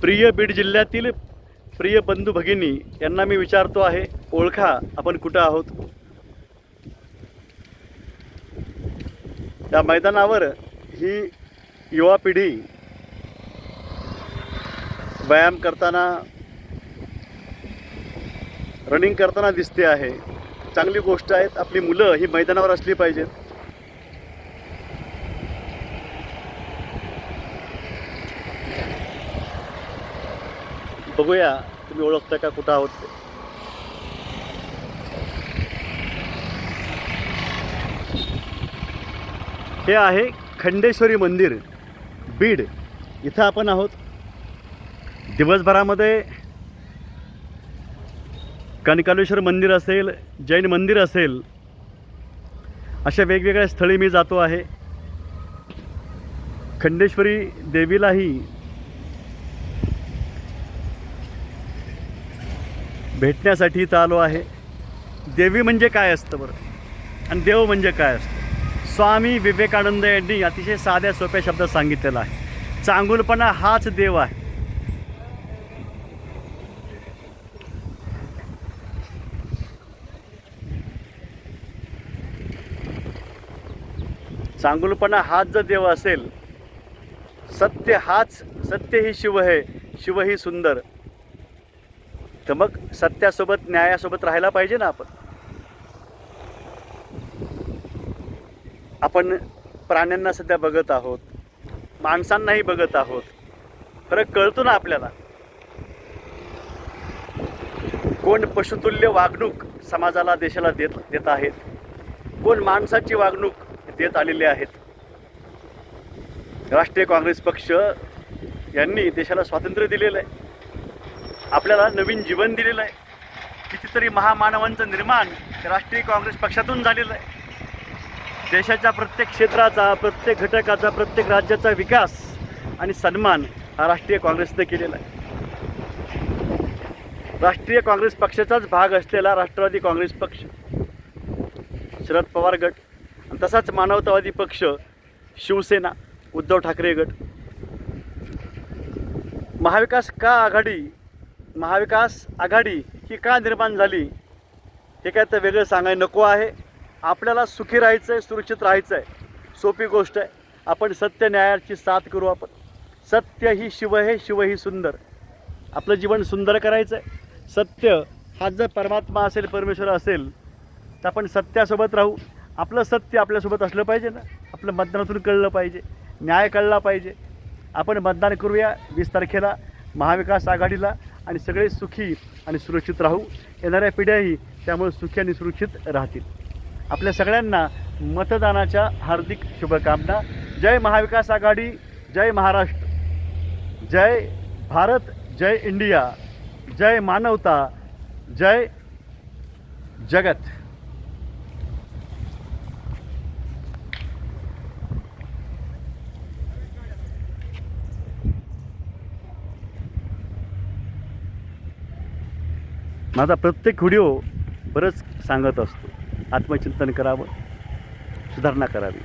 प्रिय बीड जिल्ह्यातील प्रिय बंधू भगिनी यांना मी विचारतो आहे ओळखा आपण कुठं आहोत? या मैदानावर ही युवा पिढी व्यायाम करताना रनिंग करताना दिसते आहे. चांगली गोष्ट आहेत आपली मुलं ही मैदानावर असली पाहिजेत. बघूया तुम्ही ओळखता का कुठं आहोत ते. हे आहे खंडेश्वरी मंदिर बीड. इथं आपण आहोत. दिवसभरामध्ये कणकालेश्वर मंदिर असेल जैन मंदिर असेल अशा वेगवेगळ्या स्थळी मी जातो आहे. खंडेश्वरी देवीलाही भेटण्यासाठी इथं आलो आहे. देवी म्हणजे काय असतं बरं? आणि देव म्हणजे काय असतं? स्वामी विवेकानंद यांनी अतिशय साध्या सोप्या शब्दात सांगितलेला आहे. चांगुलपणा हाच देव आहे. चांगुलपणा हाच जर देव असेल सत्य हाच सत्य ही शिव आहे शिव ही सुंदर. तर मग सत्यासोबत न्यायासोबत राहायला पाहिजे ना आपण? आपण प्राण्यांना सध्या बघत आहोत माणसांनाही बघत आहोत. फरक कळतो ना आपल्याला? कोण पशुतुल्य वागणूक समाजाला देशाला देत देत आहेत? कोण माणसाची वागणूक देत आलेले आहेत? राष्ट्रीय काँग्रेस पक्ष यांनी देशाला स्वातंत्र्य दिलेलं आहे. आपल्याला नवीन जीवन दिलेलं आहे. कितीतरी महामानवांचं निर्माण राष्ट्रीय काँग्रेस पक्षातून झालेलं आहे. देशाच्या प्रत्येक क्षेत्राचा प्रत्येक घटकाचा प्रत्येक राज्याचा विकास आणि सन्मान हा राष्ट्रीय काँग्रेसने केलेला आहे. राष्ट्रीय काँग्रेस पक्षाचाच भाग असलेला राष्ट्रवादी काँग्रेस पक्ष शरद पवार गट आणि तसाच मानवतावादी पक्ष शिवसेना उद्धव ठाकरे गट. महाविकास का आघाडी महाविकास आघाडी ही का निर्माण झाली हे काय तर वेगळं सांगायला नको आहे. आपल्याला सुखी राहायचं आहे सुरक्षित राहायचं आहे सोपी गोष्ट आहे. आपण सत्य न्यायाची साथ करू आपण. सत्य ही शिव हे शिव ही सुंदर. आपलं जीवन सुंदर करायचं आहे सत्य हा जर परमात्मा असेल परमेश्वर असेल तर आपण सत्यासोबत राहू. आपलं सत्य आपल्यासोबत असलं पाहिजे ना. आपलं मतदानातून कळलं पाहिजे. न्याय कळला पाहिजे. आपण मतदान करूया. वीस तारखेला महाविकास आघाडीला आणि सगळे सुखी आणि सुरक्षित राहू. येणाऱ्या पिढ्याही त्यामुळे सुखी आणि सुरक्षित राहतील. आपल्या सगळ्यांना मतदानाच्या हार्दिक शुभकामना. जय महाविकास आघाडी जय महाराष्ट्र. जय भारत जय इंडिया. जय मानवता. जय जगत. माझा प्रत्येक व्हिडिओ बरंच सांगत असतो. आत्मचिंतन करावं सुधारणा करावी.